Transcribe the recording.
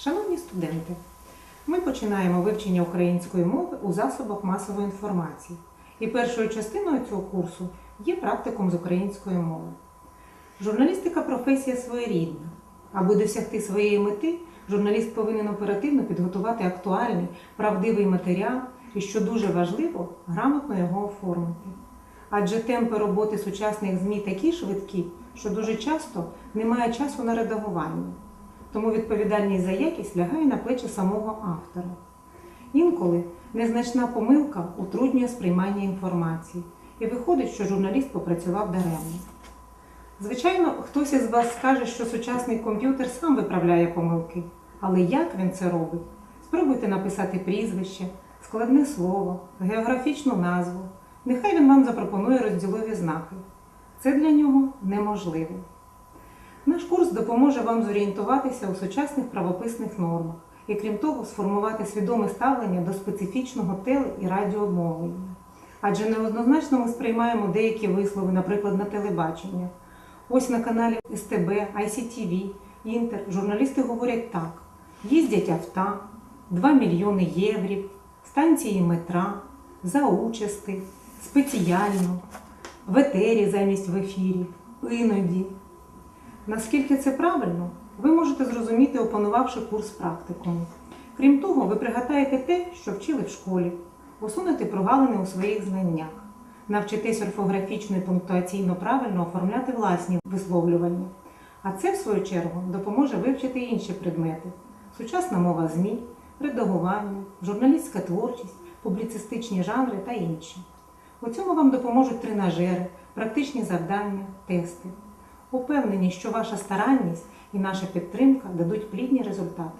Шановні студенти, ми починаємо вивчення української мови у засобах масової інформації. І першою частиною цього курсу є практикум з української мови. Журналістика професія своєрідна. Аби досягти своєї мети, журналіст повинен оперативно підготувати актуальний, правдивий матеріал і, що дуже важливо, грамотно його оформити. Адже темпи роботи сучасних ЗМІ такі швидкі, що дуже часто немає часу на редагування. Тому відповідальність за якість лягає на плечі самого автора. Інколи незначна помилка утруднює сприймання інформації, і виходить, що журналіст попрацював даремно. Звичайно, хтось із вас скаже, що сучасний комп'ютер сам виправляє помилки, але як він це робить? Спробуйте написати прізвище, складне слово, географічну назву. Нехай він вам запропонує розділові знаки. Це для нього неможливо. Наш курс допоможе вам зорієнтуватися у сучасних правописних нормах і, крім того, сформувати свідоме ставлення до специфічного теле- і радіомовлення. Адже неоднозначно ми сприймаємо деякі вислови, наприклад, на телебачення. Ось на каналі СТБ, ICTV, Інтер журналісти говорять так: їздять авто, 2 мільйони єврів, станції метра, заучасти, спеціально, в етері замість в ефірі, іноді. Наскільки це правильно, ви можете зрозуміти, опанувавши курс практикуму. Крім того, ви пригадаєте те, що вчили в школі, усунете прогалини у своїх знаннях, навчитесь орфографічно і пунктуаційно правильно оформляти власні висловлювання. А це, в свою чергу, допоможе вивчити інші предмети: сучасна мова ЗМІ, редагування, журналістська творчість, публіцистичні жанри та інші. У цьому вам допоможуть тренажери, практичні завдання, тести. Упевнені, що ваша старанність і наша підтримка дадуть плідні результати.